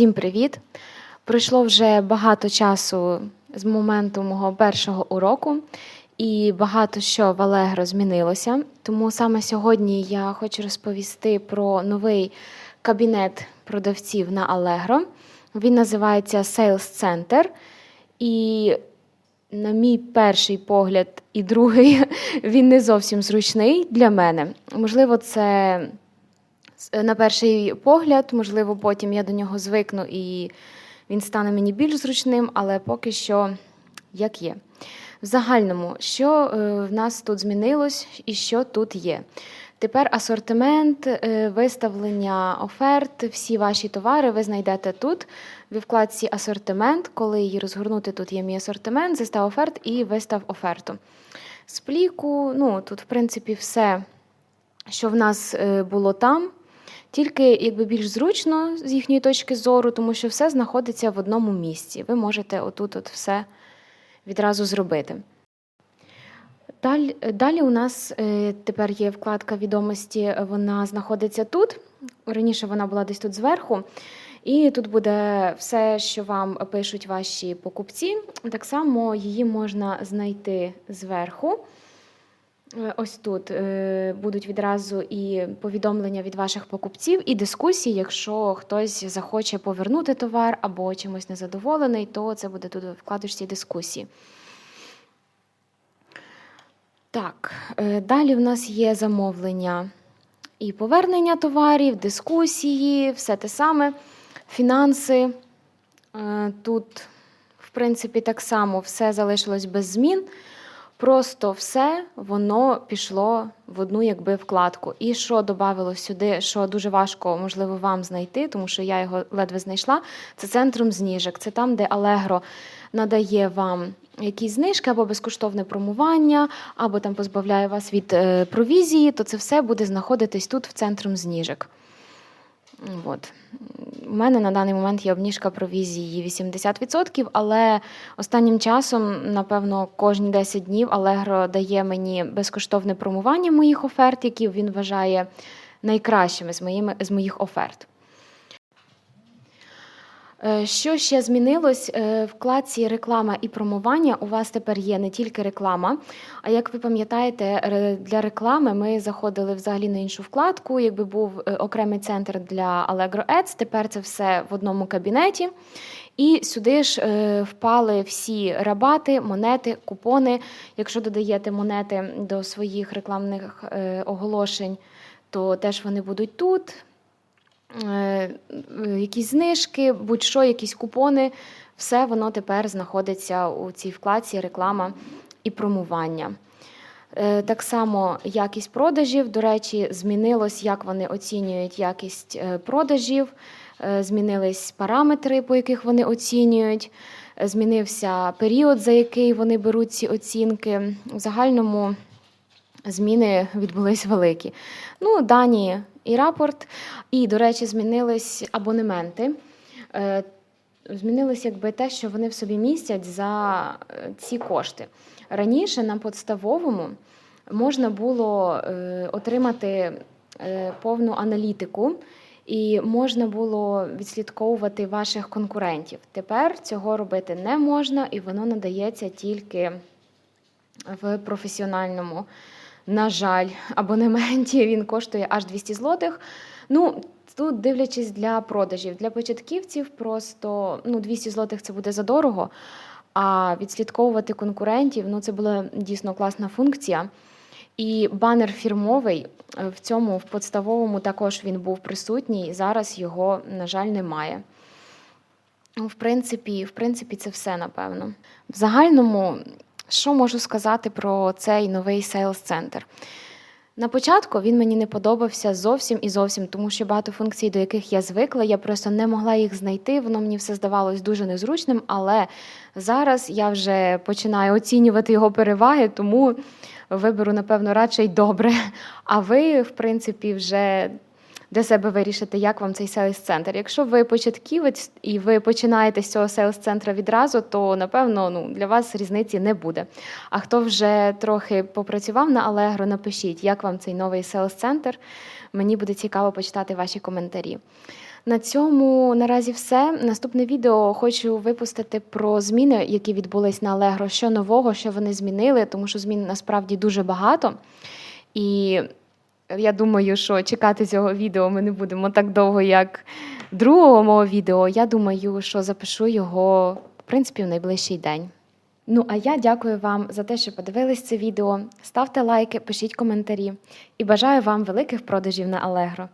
Всім привіт! Пройшло вже багато часу з моменту мого першого уроку, і багато що в Allegro змінилося. Тому саме сьогодні я хочу розповісти про новий кабінет продавців на Allegro. Він називається Sales Center. І на мій перший погляд і другий, він не зовсім зручний для мене. Можливо, це на перший погляд, можливо, потім я до нього звикну і він стане мені більш зручним, але поки що як є. В загальному, що е, в нас тут змінилось і що тут є? Тепер асортимент, е, виставлення оферт, всі ваші товари ви знайдете тут, в вкладці асортимент. Коли її розгорнути, тут є мій асортимент, застав оферт і вистав оферту. З пліку, ну тут, в принципі, все, що в нас е, було там. Тільки якби більш зручно з їхньої точки зору, тому що все знаходиться в одному місці. Ви можете отут от все відразу зробити. Далі, далі у нас е, тепер є вкладка відомості, вона знаходиться тут. Раніше вона була десь тут зверху. І тут буде все, що вам пишуть ваші покупці. Так само її можна знайти зверху. Е, Ось тут е, будуть відразу і повідомлення від ваших покупців, і дискусії. Якщо хтось захоче повернути товар або чимось незадоволений, то це буде тут вкладочці дискусії. Так, е, далі в нас є замовлення і повернення товарів, дискусії, все те саме, фінанси. Тут, в принципі, так само все залишилось без змін. Просто все воно пішло в одну якби вкладку. І що додавало сюди, що дуже важко, можливо, вам знайти, тому що я його ледве знайшла. Це центром зніжок. Це там, де Allegro надає вам якісь знижки або безкоштовне промування, або там позбавляє вас від е, провізії, то це все буде знаходитись тут в центром зніжок. От. У мене на даний момент є обніжка провізії 80%, але останнім часом, напевно, кожні 10 днів Allegro дає мені безкоштовне промування моїх оферт, які він вважає найкращими з, моїх оферт. Е, Що ще змінилось Е, в вкладці реклама і промування? У вас тепер є не тільки реклама. А як ви пам'ятаєте, для реклами ми заходили взагалі на іншу вкладку. Якби був е, окремий центр для Allegro Ads, тепер це все в одному кабінеті. І сюди ж впали всі рабати, монети, купони. Якщо додаєте монети до своїх рекламних оголошень, то теж вони будуть тут якісь знижки, будь-що, якісь купони, все воно тепер знаходиться у цій вкладці реклама і промування. Е, Так само якість продажів, до речі, змінилось, як вони оцінюють якість е, продажів, е, змінились параметри, по яких вони оцінюють, е, змінився період, за який вони беруть ці оцінки. В загальному зміни відбулись великі. Ну, дані і рапорт. І, до речі, змінились абонементи. Е, Змінилось якби те, що вони в собі містять за е, ці кошти. Раніше на подставовому можна було е, отримати повну аналітику. І можна було відслідковувати ваших конкурентів. Тепер цього робити не можна, і воно надається тільки в професіональному, на жаль, абонементі. Він коштує аж 200 злотих. Ну, тут дивлячись для продажів, для початківців просто ну, 200 злотих це буде задорого. А відслідковувати конкурентів ну, це була дійсно класна функція. І банер фірмовий е, в цьому в подставовому також він був присутній. Зараз його, на жаль, немає. Ну, В принципі, в принципі, це все напевно. В загальному, що можу сказати про цей новий Sales центр На початку він мені не подобався зовсім і зовсім, тому що багато функцій, до яких я звикла, я просто не могла їх знайти. Воно мені все здавалось дуже незручним. Але зараз я вже починаю оцінювати його переваги, тому виберу, напевно, радше й добре. А ви, в принципі, вже для себе вирішите, як вам цей селс-центр. Якщо ви початківець і ви починаєте з цього селс-центра відразу, то напевно ну, для вас різниці не буде. А хто вже трохи попрацював на Allegro, напишіть, як вам цей новий селс-центр. Мені буде цікаво почитати ваші коментарі. На цьому наразі все. Наступне відео хочу випустити про зміни, які відбулись на Allegro. Що нового, що вони змінили, тому що змін насправді дуже багато. І я думаю, що чекати цього відео ми не будемо так довго, як другого мого відео. Я думаю, що запишу його в принципі в найближчий день. Ну, а я дякую вам за те, що подивились це відео. Ставте лайки, пишіть коментарі і бажаю вам великих продажів на Allegro.